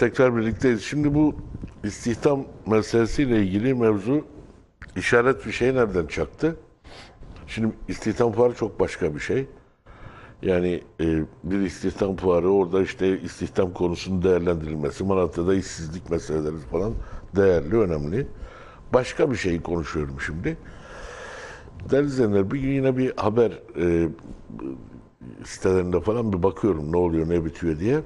Tekrar birlikteyiz. Şimdi bu istihdam meselesiyle ilgili mevzu işaret bir şey nereden çaktı? Şimdi istihdam fuarı çok başka bir şey. Yani e, bir istihdam fuarı orada işte istihdam konusunun değerlendirilmesi, Malatya'da işsizlik meseleleri falan değerli, önemli. Başka bir şeyi konuşuyorum şimdi. Değerli izleyenler bir gün yine bir haber e, sitelerinde falan bir bakıyorum ne oluyor ne bitiyor diye.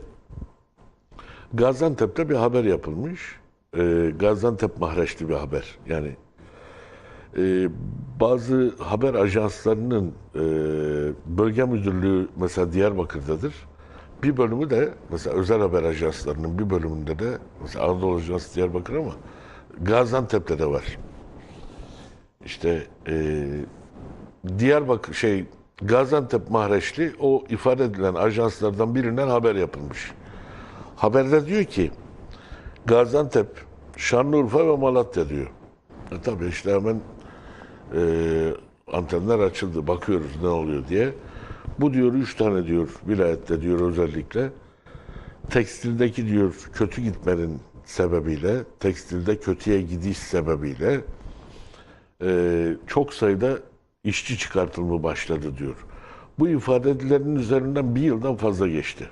Gaziantep'te bir haber yapılmış. Ee, Gaziantep mahreçli bir haber. Yani e, bazı haber ajanslarının e, bölge müdürlüğü mesela Diyarbakır'dadır. Bir bölümü de mesela özel haber ajanslarının bir bölümünde de mesela Anadolu Ajansı Diyarbakır ama Gaziantep'te de var. İşte e, Diyarbakır şey Gaziantep mahreçli o ifade edilen ajanslardan birinden haber yapılmış. Haberde diyor ki Gaziantep, Şanlıurfa ve Malatya diyor. E tabii işte hemen e, antenler açıldı. Bakıyoruz ne oluyor diye. Bu diyor üç tane diyor vilayette diyor özellikle. Tekstildeki diyor kötü gitmenin sebebiyle, tekstilde kötüye gidiş sebebiyle e, çok sayıda işçi çıkartılma başladı diyor. Bu ifade edilenin üzerinden bir yıldan fazla geçti.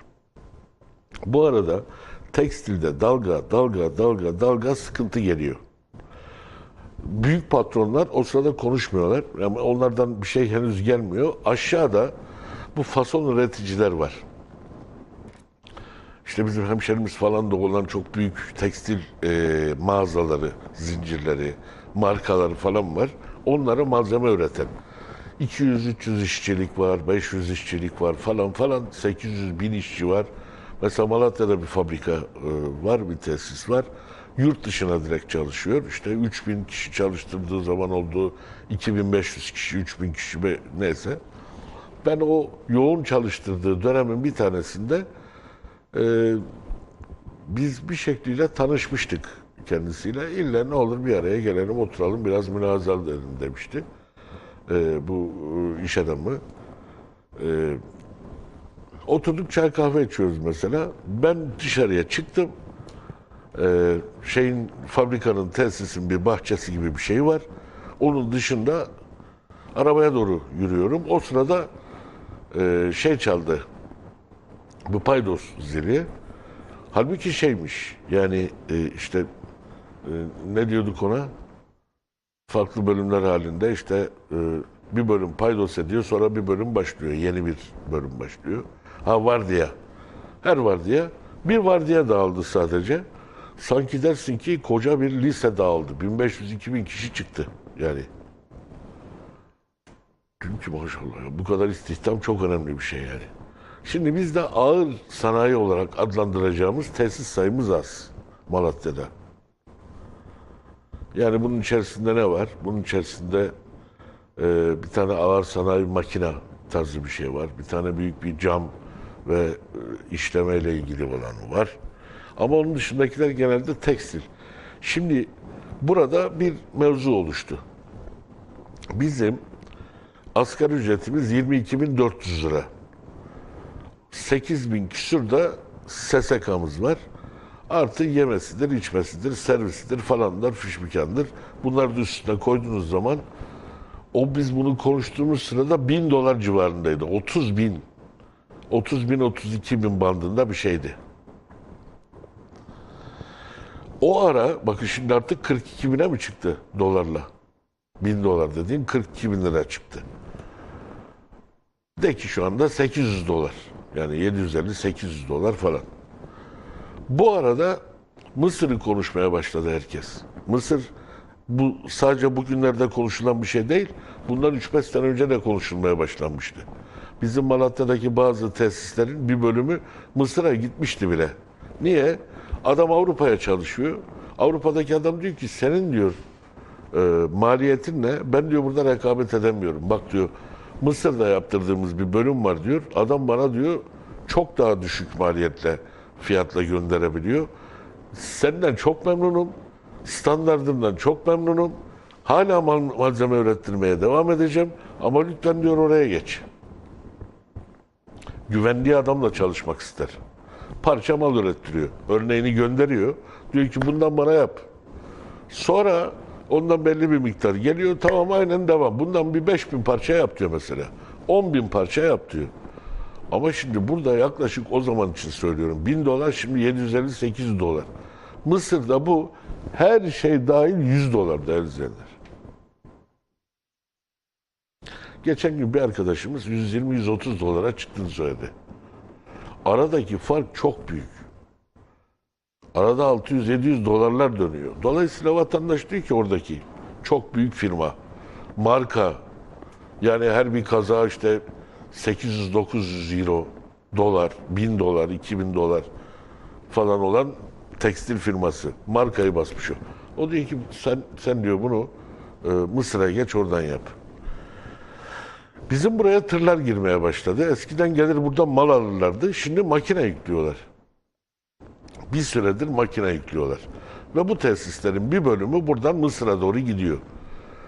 Bu arada tekstilde dalga dalga dalga dalga sıkıntı geliyor. Büyük patronlar o sırada konuşmuyorlar. Yani onlardan bir şey henüz gelmiyor. Aşağıda bu fason üreticiler var. İşte bizim hemşerimiz falan da olan çok büyük tekstil e, mağazaları, zincirleri, markaları falan var. Onlara malzeme üreten. 200-300 işçilik var, 500 işçilik var falan falan, 800 bin işçi var. Mesela Malatya'da bir fabrika e, var, bir tesis var. Yurt dışına direkt çalışıyor. İşte 3000 kişi çalıştırdığı zaman oldu, 2500 kişi, 3000 kişi neyse. Ben o yoğun çalıştırdığı dönemin bir tanesinde e, biz bir şekliyle tanışmıştık kendisiyle. İlle ne olur bir araya gelelim, oturalım, biraz münazal edelim demişti. E, bu e, iş adamı. E, oturduk çay kahve içiyoruz mesela. Ben dışarıya çıktım. Ee, şeyin fabrikanın tesisin bir bahçesi gibi bir şey var. Onun dışında arabaya doğru yürüyorum. O sırada e, şey çaldı. Bu paydos zili. Halbuki şeymiş. Yani e, işte e, ne diyorduk ona? Farklı bölümler halinde işte e, bir bölüm paydos ediyor sonra bir bölüm başlıyor. Yeni bir bölüm başlıyor. Ha vardiya. Her vardiya. Bir vardiya dağıldı sadece. Sanki dersin ki koca bir lise dağıldı. 1500-2000 kişi çıktı yani. Dedim ki maşallah ya, bu kadar istihdam çok önemli bir şey yani. Şimdi biz de ağır sanayi olarak adlandıracağımız tesis sayımız az Malatya'da. Yani bunun içerisinde ne var? Bunun içerisinde e, bir tane ağır sanayi makina tarzı bir şey var. Bir tane büyük bir cam ve e, işlemeyle ilgili olanı var. Ama onun dışındakiler genelde tekstil. Şimdi burada bir mevzu oluştu. Bizim asgari ücretimiz 22.400 lira. 8 bin küsur da SSK'mız var. Artı yemesidir, içmesidir, servisidir falanlar, fişmikandır. Bunları da üstüne koyduğunuz zaman o biz bunu konuştuğumuz sırada bin dolar civarındaydı. 30 bin, 30 bin, 32 bin bandında bir şeydi. O ara, bakın şimdi artık 42 bine mi çıktı dolarla? Bin dolar dediğin 42 bin lira çıktı. De ki şu anda 800 dolar. Yani 750-800 dolar falan. Bu arada Mısır'ı konuşmaya başladı herkes. Mısır bu sadece bugünlerde konuşulan bir şey değil. Bundan 3-5 sene önce de konuşulmaya başlanmıştı. Bizim Malatya'daki bazı tesislerin bir bölümü Mısır'a gitmişti bile. Niye? Adam Avrupa'ya çalışıyor. Avrupa'daki adam diyor ki senin diyor e, maliyetin ne? Ben diyor burada rekabet edemiyorum. Bak diyor Mısır'da yaptırdığımız bir bölüm var diyor. Adam bana diyor çok daha düşük maliyetle fiyatla gönderebiliyor. Senden çok memnunum. Standardımdan çok memnunum. Hala mal- malzeme ürettirmeye devam edeceğim. Ama lütfen diyor oraya geç. Güvendiği adamla çalışmak ister. parça mal ürettiriyor. Örneğini gönderiyor. Diyor ki bundan bana yap. Sonra ondan belli bir miktar geliyor. Tamam aynen devam. Bundan bir 5000 parça yap diyor mesela. 10 bin parça yap diyor. Ama şimdi burada yaklaşık o zaman için söylüyorum. 1000 dolar şimdi 750-800 dolar. Mısır'da bu her şey dahil 100 dolar değerli izleyenler. Geçen gün bir arkadaşımız 120-130 dolara çıktığını söyledi. Aradaki fark çok büyük. Arada 600-700 dolarlar dönüyor. Dolayısıyla vatandaş diyor ki oradaki çok büyük firma, marka, yani her bir kaza işte 800-900 euro, dolar, 1000 dolar, 2000 dolar falan olan tekstil firması. Markayı basmış o. O diyor ki sen, sen diyor bunu e, Mısır'a geç oradan yap. Bizim buraya tırlar girmeye başladı. Eskiden gelir buradan mal alırlardı. Şimdi makine yüklüyorlar. Bir süredir makine yüklüyorlar. Ve bu tesislerin bir bölümü buradan Mısır'a doğru gidiyor.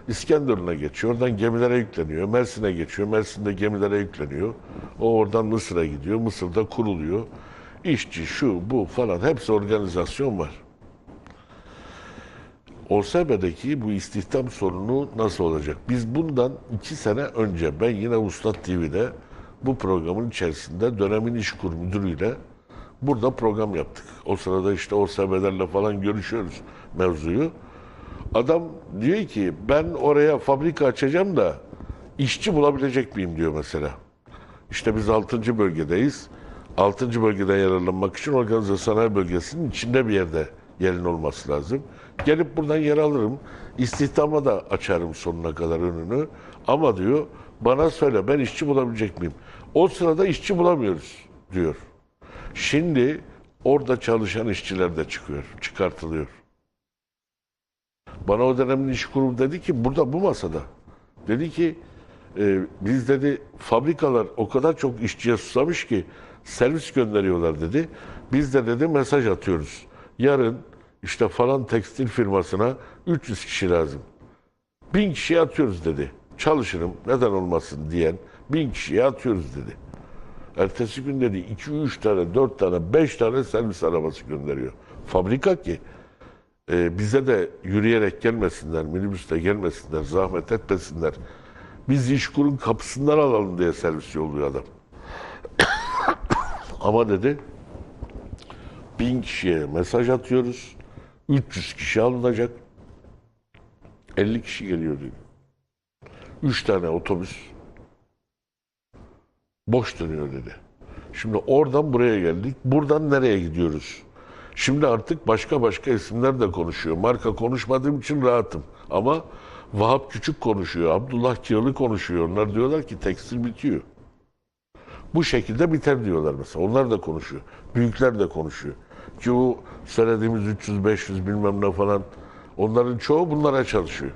İskenderun'a geçiyor. Oradan gemilere yükleniyor. Mersin'e geçiyor. Mersin'de gemilere yükleniyor. O oradan Mısır'a gidiyor. Mısır'da kuruluyor. İşçi, şu, bu falan hepsi organizasyon var. OSB'deki bu istihdam sorunu nasıl olacak? Biz bundan iki sene önce ben yine Ustad TV'de bu programın içerisinde dönemin iş kur müdürüyle burada program yaptık. O sırada işte OSB'lerle falan görüşüyoruz mevzuyu. Adam diyor ki ben oraya fabrika açacağım da işçi bulabilecek miyim diyor mesela. İşte biz 6. bölgedeyiz. 6. bölgeden yararlanmak için organize sanayi bölgesinin içinde bir yerde yerin olması lazım. Gelip buradan yer alırım. İstihdama da açarım sonuna kadar önünü. Ama diyor bana söyle ben işçi bulabilecek miyim? O sırada işçi bulamıyoruz diyor. Şimdi orada çalışan işçiler de çıkıyor, çıkartılıyor. Bana o dönemin iş kurumu dedi ki burada bu masada. Dedi ki e, biz dedi fabrikalar o kadar çok işçiye susamış ki servis gönderiyorlar dedi. Biz de dedi mesaj atıyoruz. Yarın işte falan tekstil firmasına 300 kişi lazım. 1000 kişiye atıyoruz dedi. Çalışırım neden olmasın diyen 1000 kişiye atıyoruz dedi. Ertesi gün dedi 2-3 tane, 4 tane, 5 tane servis arabası gönderiyor. Fabrika ki e, bize de yürüyerek gelmesinler, minibüste gelmesinler, zahmet etmesinler. Biz işkurun kapısından alalım diye servis yolluyor adam. Ama dedi bin kişiye mesaj atıyoruz. 300 kişi alınacak. 50 kişi geliyor diyor. 3 tane otobüs boş dönüyor dedi. Şimdi oradan buraya geldik. Buradan nereye gidiyoruz? Şimdi artık başka başka isimler de konuşuyor. Marka konuşmadığım için rahatım. Ama Vahap Küçük konuşuyor. Abdullah Kiralı konuşuyor. Onlar diyorlar ki tekstil bitiyor. Bu şekilde biter diyorlar mesela. Onlar da konuşuyor. Büyükler de konuşuyor. Ki o söylediğimiz 300-500 bilmem ne falan onların çoğu bunlara çalışıyor.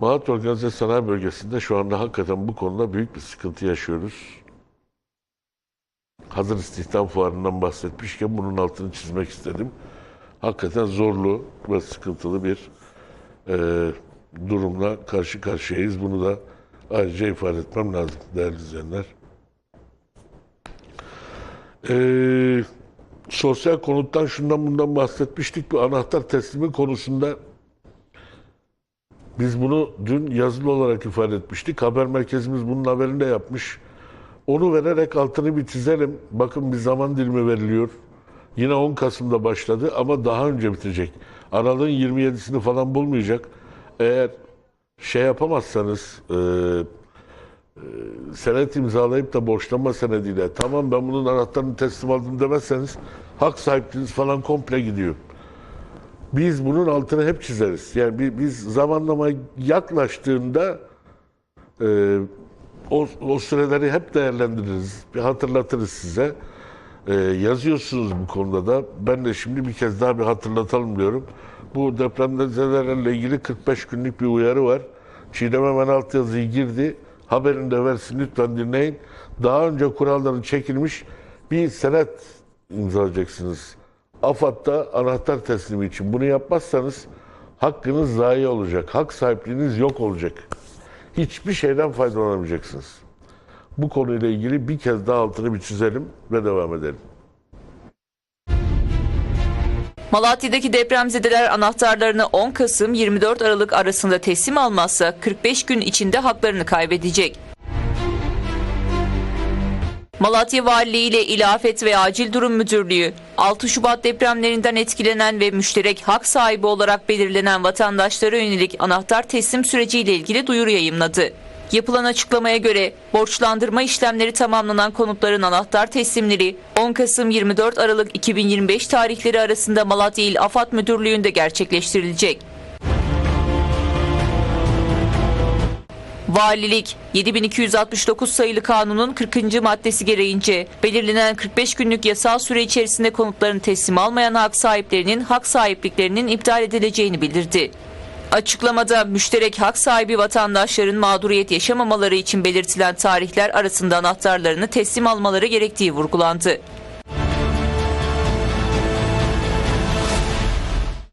Mahat Organize Sanayi Bölgesi'nde şu anda hakikaten bu konuda büyük bir sıkıntı yaşıyoruz. Hazır istihdam fuarından bahsetmişken bunun altını çizmek istedim. Hakikaten zorlu ve sıkıntılı bir e, durumla karşı karşıyayız. Bunu da ayrıca ifade etmem lazım değerli izleyenler. E, sosyal konuttan şundan bundan bahsetmiştik. Bu anahtar teslimi konusunda biz bunu dün yazılı olarak ifade etmiştik. Haber merkezimiz bunun haberini de yapmış. Onu vererek altını bir çizelim. Bakın bir zaman dilimi veriliyor. Yine 10 Kasım'da başladı ama daha önce bitecek. Aralığın 27'sini falan bulmayacak. Eğer şey yapamazsanız, e, senet imzalayıp da borçlanma senediyle tamam ben bunun anahtarını teslim aldım demezseniz hak sahipliğiniz falan komple gidiyor. Biz bunun altını hep çizeriz. Yani bi- biz zamanlama yaklaştığında e, o, o süreleri hep değerlendiririz. Bir hatırlatırız size. E, yazıyorsunuz bu konuda da. Ben de şimdi bir kez daha bir hatırlatalım diyorum. Bu depremzedelerle ilgili 45 günlük bir uyarı var. Çiğdem hemen altyazıyı girdi. Haberini de versin lütfen dinleyin. Daha önce kuralları çekilmiş bir senet imzalayacaksınız. AFAD'da anahtar teslimi için bunu yapmazsanız hakkınız zayi olacak. Hak sahipliğiniz yok olacak. Hiçbir şeyden faydalanamayacaksınız. Bu konuyla ilgili bir kez daha altını bir çizelim ve devam edelim. Malatya'daki depremzedeler anahtarlarını 10 Kasım 24 Aralık arasında teslim almazsa 45 gün içinde haklarını kaybedecek. Malatya Valiliği ile İl Afet ve Acil Durum Müdürlüğü 6 Şubat depremlerinden etkilenen ve müşterek hak sahibi olarak belirlenen vatandaşlara yönelik anahtar teslim süreciyle ilgili duyuru yayımladı. Yapılan açıklamaya göre borçlandırma işlemleri tamamlanan konutların anahtar teslimleri 10 Kasım 24 Aralık 2025 tarihleri arasında Malatya İl AFAD Müdürlüğü'nde gerçekleştirilecek. Valilik 7269 sayılı kanunun 40. maddesi gereğince belirlenen 45 günlük yasal süre içerisinde konutlarını teslim almayan hak sahiplerinin hak sahipliklerinin iptal edileceğini bildirdi. Açıklamada müşterek hak sahibi vatandaşların mağduriyet yaşamamaları için belirtilen tarihler arasında anahtarlarını teslim almaları gerektiği vurgulandı.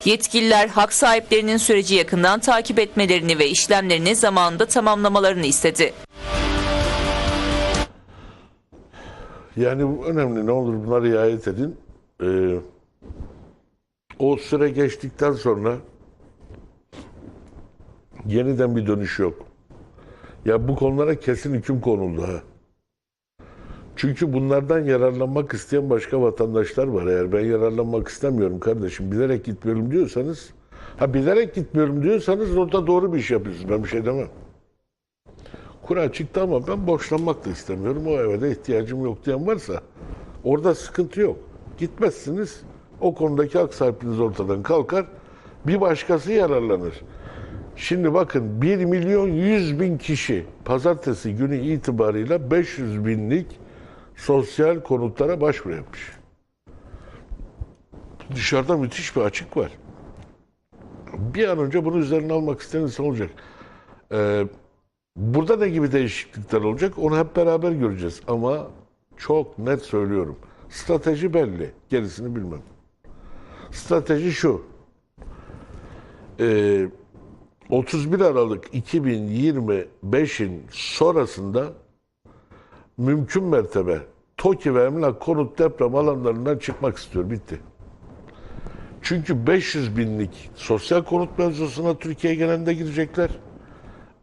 Yetkililer hak sahiplerinin süreci yakından takip etmelerini ve işlemlerini zamanında tamamlamalarını istedi. Yani önemli. Ne olur buna riayet edin. Ee, o süre geçtikten sonra yeniden bir dönüş yok. Ya bu konulara kesin hüküm konuldu ha. Çünkü bunlardan yararlanmak isteyen başka vatandaşlar var. Eğer ben yararlanmak istemiyorum kardeşim, bilerek gitmiyorum diyorsanız, ha bilerek gitmiyorum diyorsanız orada doğru bir iş yapıyorsunuz. Ben bir şey demem. Kura çıktı ama ben borçlanmak da istemiyorum. O eve de ihtiyacım yok diyen varsa orada sıkıntı yok. Gitmezsiniz. O konudaki hak ortadan kalkar. Bir başkası yararlanır. Şimdi bakın 1 milyon 100 bin kişi pazartesi günü itibarıyla 500 binlik sosyal konutlara başvuru yapmış. Dışarıda müthiş bir açık var. Bir an önce bunu üzerine almak isteyen insan olacak. Ee, burada ne gibi değişiklikler olacak onu hep beraber göreceğiz. Ama çok net söylüyorum. Strateji belli. Gerisini bilmem. Strateji şu. Ee, 31 Aralık 2025'in sonrasında mümkün mertebe TOKİ ve emlak konut deprem alanlarından çıkmak istiyor. Bitti. Çünkü 500 binlik sosyal konut mevzusuna Türkiye genelinde girecekler.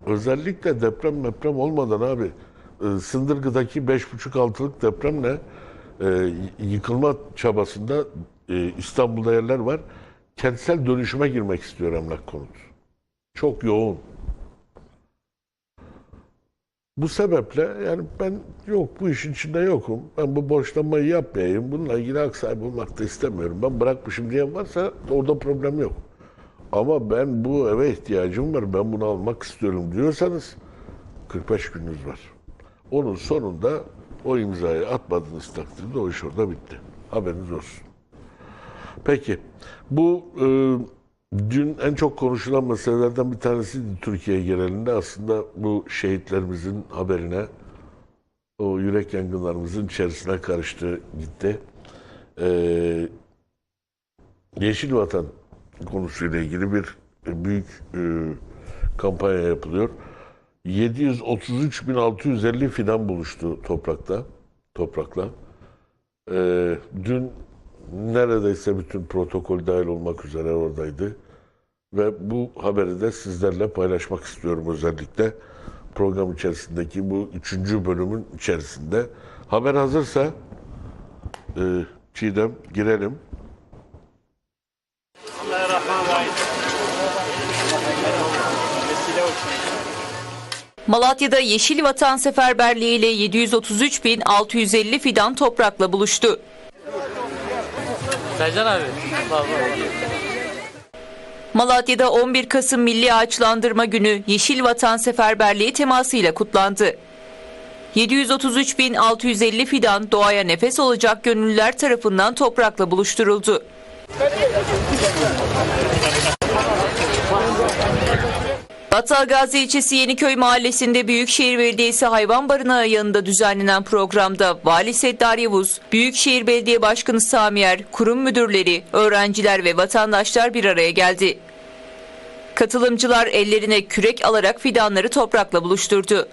Özellikle deprem deprem olmadan abi e, Sındırgı'daki 5,5-6'lık depremle e, yıkılma çabasında e, İstanbul'da yerler var. Kentsel dönüşüme girmek istiyor emlak konut. Çok yoğun. Bu sebeple yani ben yok bu işin içinde yokum. Ben bu borçlanmayı yapmayayım. Bununla ilgili hak sahibi olmak da istemiyorum. Ben bırakmışım diyen varsa orada problem yok. Ama ben bu eve ihtiyacım var. Ben bunu almak istiyorum diyorsanız 45 gününüz var. Onun sonunda o imzayı atmadığınız takdirde o iş orada bitti. Haberiniz olsun. Peki bu e, dün en çok konuşulan meselelerden bir tanesiydi Türkiye genelinde. Aslında bu şehitlerimizin haberine o yürek yangınlarımızın içerisine karıştı gitti. E, Yeşil Vatan konusuyla ilgili bir e, büyük e, kampanya yapılıyor. 733.650 fidan buluştu toprakta, toprakla. E, dün neredeyse bütün protokol dahil olmak üzere oradaydı. Ve bu haberi de sizlerle paylaşmak istiyorum özellikle. Program içerisindeki bu üçüncü bölümün içerisinde. Haber hazırsa e, Çiğdem girelim. Malatya'da Yeşil Vatan Seferberliği ile 733.650 fidan toprakla buluştu. Sercan abi. Baba. Malatya'da 11 Kasım Milli Ağaçlandırma Günü Yeşil Vatan Seferberliği temasıyla kutlandı. 733.650 fidan doğaya nefes olacak gönüllüler tarafından toprakla buluşturuldu. Battalgazi ilçesi Yeniköy mahallesinde Büyükşehir Belediyesi Hayvan Barınağı yanında düzenlenen programda Vali Seddar Yavuz, Büyükşehir Belediye Başkanı Samiyer, kurum müdürleri, öğrenciler ve vatandaşlar bir araya geldi. Katılımcılar ellerine kürek alarak fidanları toprakla buluşturdu.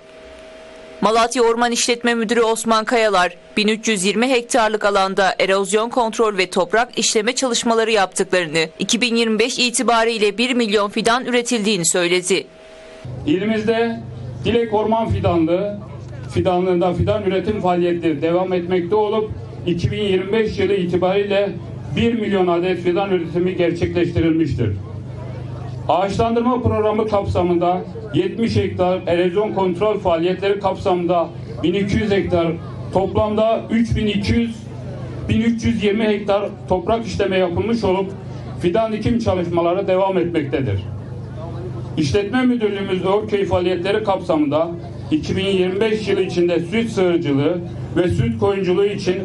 Malatya Orman İşletme Müdürü Osman Kayalar, 1320 hektarlık alanda erozyon kontrol ve toprak işleme çalışmaları yaptıklarını, 2025 itibariyle 1 milyon fidan üretildiğini söyledi. İlimizde Dilek Orman Fidanlığı fidanlığında fidan üretim faaliyetleri devam etmekte olup 2025 yılı itibariyle 1 milyon adet fidan üretimi gerçekleştirilmiştir. Ağaçlandırma programı kapsamında 70 hektar erozyon kontrol faaliyetleri kapsamında 1200 hektar toplamda 3200 1320 hektar toprak işleme yapılmış olup fidan dikim çalışmaları devam etmektedir. İşletme Müdürlüğümüz Örköy faaliyetleri kapsamında 2025 yılı içinde süt sığırcılığı ve süt koyunculuğu için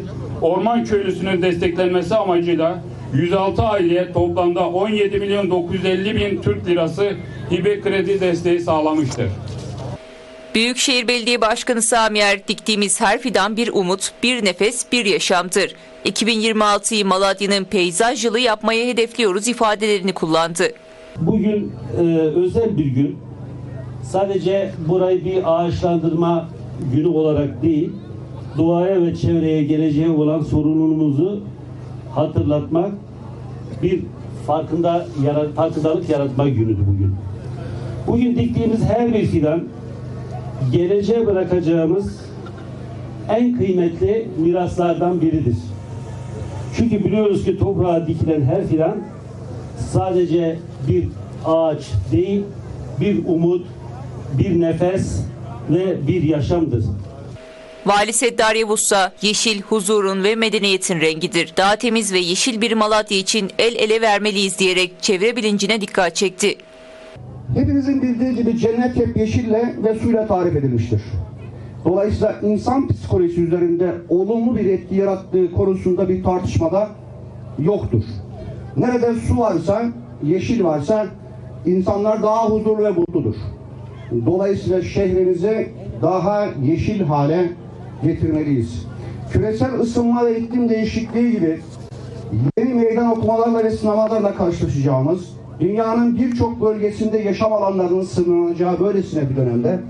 orman köylüsünün desteklenmesi amacıyla 106 aileye toplamda 17 milyon 950 bin Türk lirası hibe kredi desteği sağlamıştır. Büyükşehir Belediye Başkanı Sami Er, diktiğimiz her fidan bir umut, bir nefes, bir yaşamdır. 2026'yı Malatya'nın peyzaj yılı yapmayı hedefliyoruz ifadelerini kullandı. Bugün e, özel bir gün. Sadece burayı bir ağaçlandırma günü olarak değil, doğaya ve çevreye geleceğe olan sorunumuzu hatırlatmak, bir farkında yara- farkındalık yaratma günüdür bugün. Bugün diktiğimiz her bir fidan, geleceğe bırakacağımız en kıymetli miraslardan biridir. Çünkü biliyoruz ki toprağa dikilen her fidan sadece bir ağaç değil, bir umut, bir nefes ve bir yaşamdır. Vali Seddar Yavuzsa, yeşil huzurun ve medeniyetin rengidir. Daha temiz ve yeşil bir Malatya için el ele vermeliyiz diyerek çevre bilincine dikkat çekti. Hepinizin bildiği gibi cennet hep yeşille ve suyla tarif edilmiştir. Dolayısıyla insan psikolojisi üzerinde olumlu bir etki yarattığı konusunda bir tartışmada yoktur. Nerede su varsa, yeşil varsa insanlar daha huzurlu ve mutludur. Dolayısıyla şehrimizi daha yeşil hale getirmeliyiz. Küresel ısınma ve iklim değişikliği gibi yeni meydan okumalarla ve sınavlarla karşılaşacağımız, dünyanın birçok bölgesinde yaşam alanlarının sınırlanacağı böylesine bir dönemde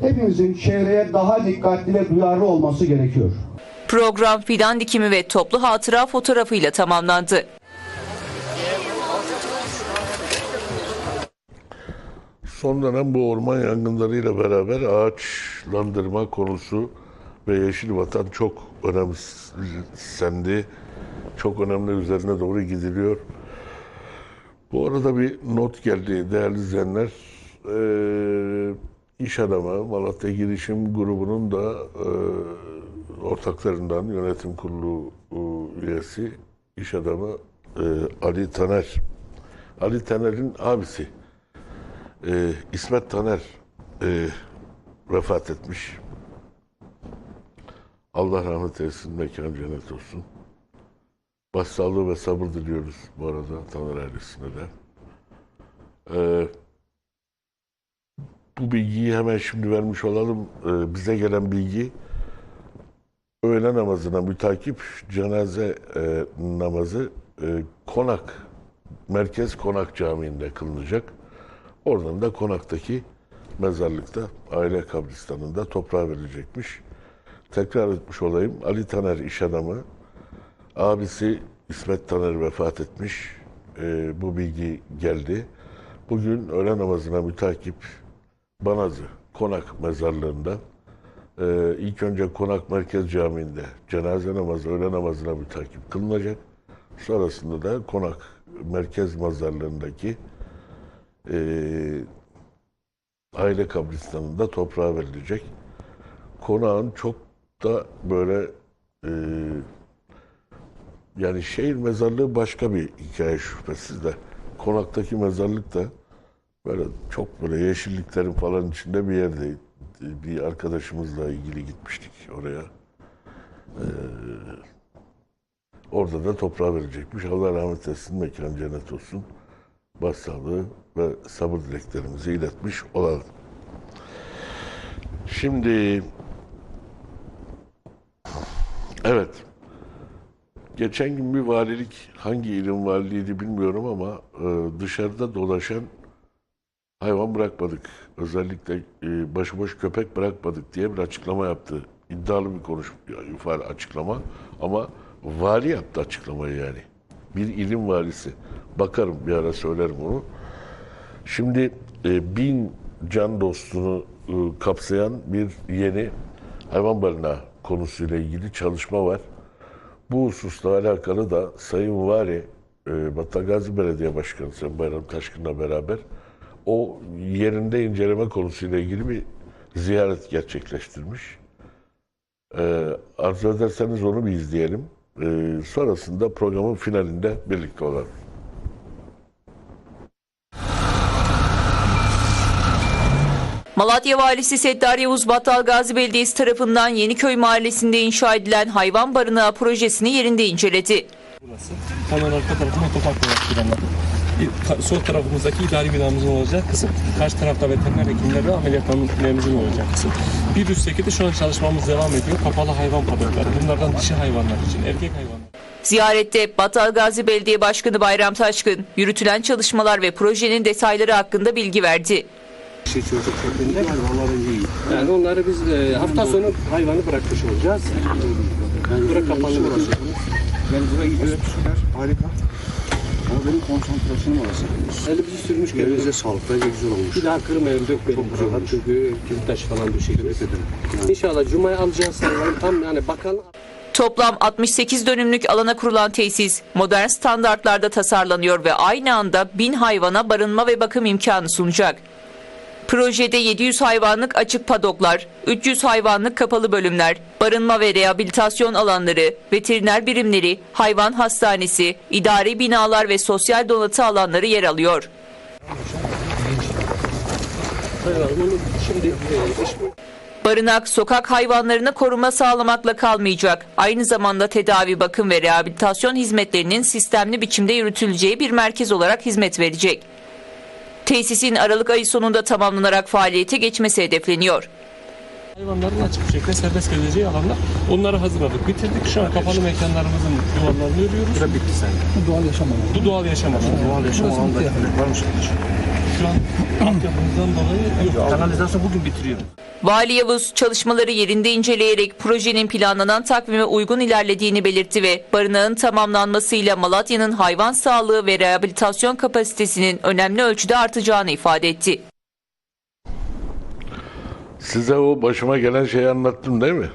hepimizin çevreye daha dikkatli ve duyarlı olması gerekiyor. Program fidan dikimi ve toplu hatıra fotoğrafıyla tamamlandı. Son dönem bu orman yangınlarıyla beraber ağaçlandırma konusu ve yeşil vatan çok önemsendi. Çok önemli üzerine doğru gidiliyor. Bu arada bir not geldi değerli izleyenler. Ee, iş adamı Malatya Girişim Grubu'nun da e, ortaklarından yönetim kurulu e, üyesi iş adamı e, Ali Taner. Ali Taner'in abisi e, İsmet Taner e, vefat etmiş. Allah rahmet eylesin, mekan cennet olsun. Başsağlığı ve sabır diliyoruz bu arada Taner ailesine de. E, bu bilgiyi hemen şimdi vermiş olalım. E, bize gelen bilgi öğle namazına mütakip cenaze e, namazı e, Konak, Merkez Konak Camii'nde kılınacak. Oradan da konaktaki mezarlıkta aile kabristanında toprağa verilecekmiş. Tekrar etmiş olayım. Ali Taner iş adamı. Abisi İsmet Taner vefat etmiş. Ee, bu bilgi geldi. Bugün öğle namazına mütakip Banazı Konak mezarlığında e, ilk önce Konak Merkez Camii'nde cenaze namazı öğle namazına mütakip kılınacak. Sonrasında da Konak Merkez Mezarlığı'ndaki e, aile kabristanında toprağa verilecek. Konağın çok da böyle e, yani şehir mezarlığı başka bir hikaye şüphesiz de konaktaki mezarlık da böyle çok böyle yeşilliklerin falan içinde bir yerde bir arkadaşımızla ilgili gitmiştik oraya. Ee, orada da toprağa verecekmiş. Allah rahmet etsin, mekan cennet olsun başsağlığı ve sabır dileklerimizi iletmiş olalım. Şimdi evet geçen gün bir valilik hangi ilin valiliğiydi bilmiyorum ama e, dışarıda dolaşan hayvan bırakmadık. Özellikle e, başıboş köpek bırakmadık diye bir açıklama yaptı. İddialı bir konuşma, ifade açıklama ama vali yaptı açıklamayı yani. Bir ilim valisi. Bakarım bir ara söylerim onu. Şimdi e, bin can dostunu e, kapsayan bir yeni hayvan barınağı konusuyla ilgili çalışma var. Bu hususla alakalı da Sayın Vari, e, Battagazi Belediye Başkanı Sayın Bayram Taşkın'la beraber o yerinde inceleme konusuyla ilgili bir ziyaret gerçekleştirmiş. E, arzu ederseniz onu bir izleyelim. E, sonrasında programın finalinde birlikte olalım. Malatya Valisi Seddar Yavuz Battal Gazi Belediyesi tarafından Yeniköy Mahallesi'nde inşa edilen hayvan barınağı projesini yerinde inceledi. Burası. Hemen arka tarafında otopark olarak planladık. Sol tarafımızdaki idari binamızın olacak kısım. Karşı tarafta veteriner hekimler ve ameliyathanemizin olacak kısım. Bir üstteki de şu an çalışmamız devam ediyor. Kapalı hayvan padokları. Bunlardan dişi hayvanlar için, erkek hayvanlar. Ziyarette Battal Gazi Belediye Başkanı Bayram Taşkın, yürütülen çalışmalar ve projenin detayları hakkında bilgi verdi. Şey çocuk şeklinde hayvanların değil. Yani onları biz e, hafta sonu hayvanı bırakmış olacağız. Bırak kapalı burası. Yani buraya gidiyor. Süper, harika. Ama benim konsantrasyonum orası. Elimizi sürmüş Elinize geliriz. sağlık. Bence güzel olmuş. Bir daha kırmayalım, dökmeyelim. Çok güzel olmuş. Çünkü kilit taş falan düşebilir. Teşekkür ederim. İnşallah Cuma'ya alacağız. Tam yani bakan Toplam 68 dönümlük alana kurulan tesis modern standartlarda tasarlanıyor ve aynı anda 1000 hayvana barınma ve bakım imkanı sunacak. Projede 700 hayvanlık açık padoklar, 300 hayvanlık kapalı bölümler, barınma ve rehabilitasyon alanları, veteriner birimleri, hayvan hastanesi, idari binalar ve sosyal donatı alanları yer alıyor. Barınak sokak hayvanlarına koruma sağlamakla kalmayacak. Aynı zamanda tedavi, bakım ve rehabilitasyon hizmetlerinin sistemli biçimde yürütüleceği bir merkez olarak hizmet verecek. Tesisin Aralık ayı sonunda tamamlanarak faaliyete geçmesi hedefleniyor. Hayvanların açık bir şekilde serbest gezeceği alanlar. Onları hazırladık. Bitirdik. Şu an kapalı mekanlarımızın duvarlarını örüyoruz. Sıra bitti sen. Bu doğal yaşam alanı. Doğal yaşam varmış kardeşim. Şu an altyapımızdan dolayı yok. Kanalizasyon bugün bitiriyor. Vali Yavuz çalışmaları yerinde inceleyerek projenin planlanan takvime uygun ilerlediğini belirtti ve barınağın tamamlanmasıyla Malatya'nın hayvan sağlığı ve rehabilitasyon kapasitesinin önemli ölçüde artacağını ifade etti. Size o başıma gelen şeyi anlattım değil mi?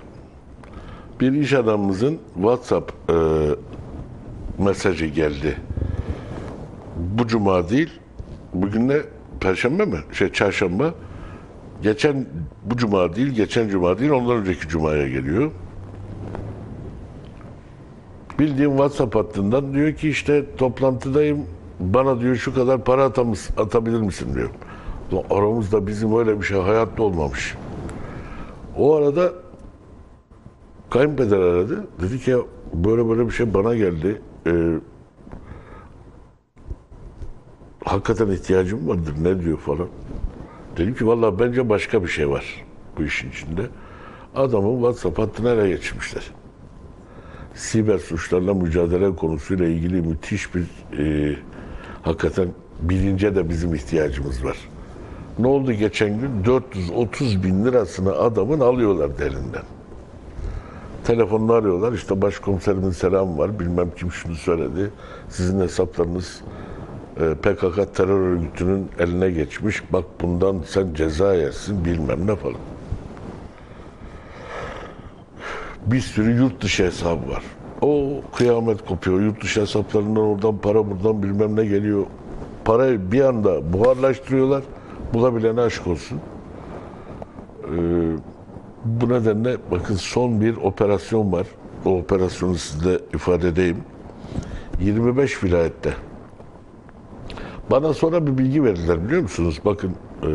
Bir iş adamımızın WhatsApp e, mesajı geldi. Bu cuma değil, bugün ne? Perşembe mi? Şey çarşamba. Geçen bu cuma değil, geçen cuma değil, ondan önceki cumaya geliyor. Bildiğim WhatsApp hattından diyor ki işte toplantıdayım, bana diyor şu kadar para atamış, atabilir misin diyor. Aramızda bizim öyle bir şey hayatta olmamış. O arada kayınpeder aradı. Dedi ki böyle böyle bir şey bana geldi. Ee, hakikaten ihtiyacım vardır ne diyor falan. Dedim ki vallahi bence başka bir şey var bu işin içinde. Adamın WhatsApp hattını ele geçirmişler. Siber suçlarla mücadele konusuyla ilgili müthiş bir e, hakikaten bilince de bizim ihtiyacımız var. Ne oldu geçen gün? 430 bin lirasını adamın alıyorlar derinden. Telefonunu arıyorlar. İşte başkomiserimin selamı var. Bilmem kim şunu söyledi. Sizin hesaplarınız e, PKK terör örgütünün eline geçmiş. Bak bundan sen ceza yersin bilmem ne falan. Bir sürü yurt dışı hesabı var. O kıyamet kopuyor. Yurt dışı hesaplarından oradan para buradan bilmem ne geliyor. Parayı bir anda buharlaştırıyorlar. Bulabilene aşk olsun. Ee, bu nedenle bakın son bir operasyon var. O operasyonu size ifade edeyim. 25 vilayette. Bana sonra bir bilgi verdiler biliyor musunuz? Bakın e,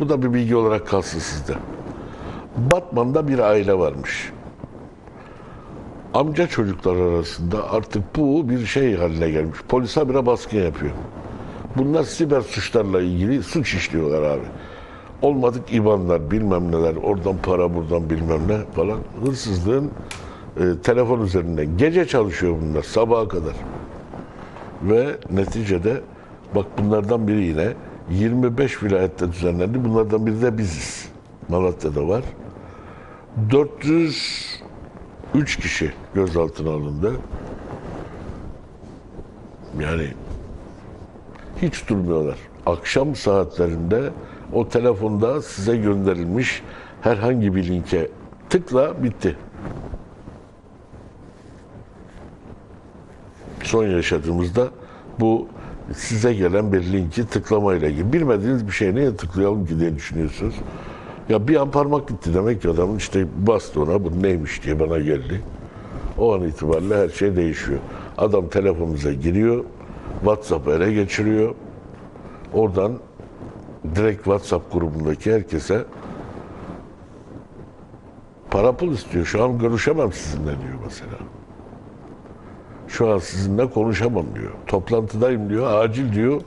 bu da bir bilgi olarak kalsın sizde. Batman'da bir aile varmış. Amca çocuklar arasında artık bu bir şey haline gelmiş. Polis habire baskın yapıyor. Bunlar siber suçlarla ilgili suç işliyorlar abi. Olmadık ibanlar bilmem neler oradan para buradan bilmem ne falan. Hırsızlığın e, telefon üzerinden. Gece çalışıyor bunlar sabaha kadar. Ve neticede bak bunlardan biri yine 25 vilayette düzenlendi. Bunlardan biri de biziz. Malatya'da var. 403 kişi gözaltına alındı. Yani hiç durmuyorlar. Akşam saatlerinde o telefonda size gönderilmiş herhangi bir linke tıkla bitti. Son yaşadığımızda bu size gelen bir linki tıklamayla ilgili. Bilmediğiniz bir şeye niye tıklayalım ki diye düşünüyorsunuz. Ya bir an parmak gitti demek ki adamın işte bastı ona bu neymiş diye bana geldi. O an itibariyle her şey değişiyor. Adam telefonunuza giriyor, WhatsApp ele geçiriyor. Oradan direkt WhatsApp grubundaki herkese para pul istiyor. Şu an görüşemem sizinle diyor mesela. Şu an sizinle konuşamam diyor. Toplantıdayım diyor, acil diyor.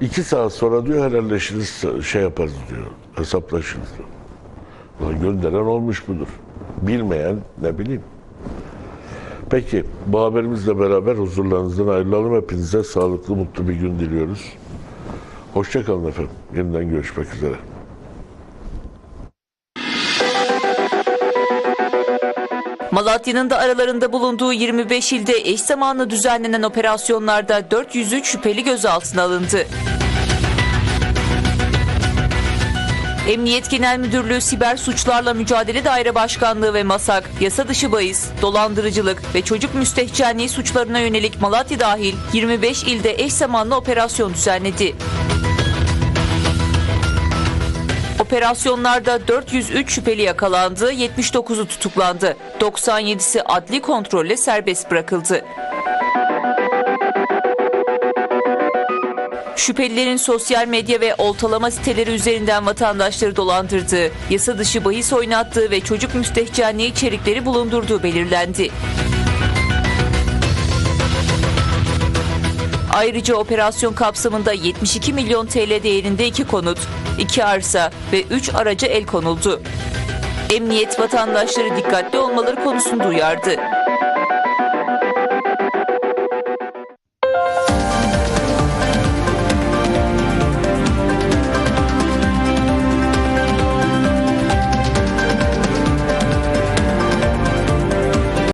İki saat sonra diyor helalleşiriz, şey yaparız diyor. Hesaplaşırız diyor. Gönderen olmuş budur. Bilmeyen ne bileyim. Peki bu haberimizle beraber huzurlarınızdan ayrılalım. Hepinize sağlıklı, mutlu bir gün diliyoruz. Hoşçakalın efendim. Yeniden görüşmek üzere. Malatya'nın da aralarında bulunduğu 25 ilde eş zamanlı düzenlenen operasyonlarda 403 şüpheli gözaltına alındı. Emniyet Genel Müdürlüğü Siber Suçlarla Mücadele Daire Başkanlığı ve MASAK, yasa dışı bahis, dolandırıcılık ve çocuk müstehcenliği suçlarına yönelik Malatya dahil 25 ilde eş zamanlı operasyon düzenledi. Operasyonlarda 403 şüpheli yakalandı, 79'u tutuklandı. 97'si adli kontrolle serbest bırakıldı. Şüphelilerin sosyal medya ve oltalama siteleri üzerinden vatandaşları dolandırdığı, yasa dışı bahis oynattığı ve çocuk müstehcenliği içerikleri bulundurduğu belirlendi. Ayrıca operasyon kapsamında 72 milyon TL değerinde iki konut, iki arsa ve 3 araca el konuldu. Emniyet vatandaşları dikkatli olmaları konusunda uyardı.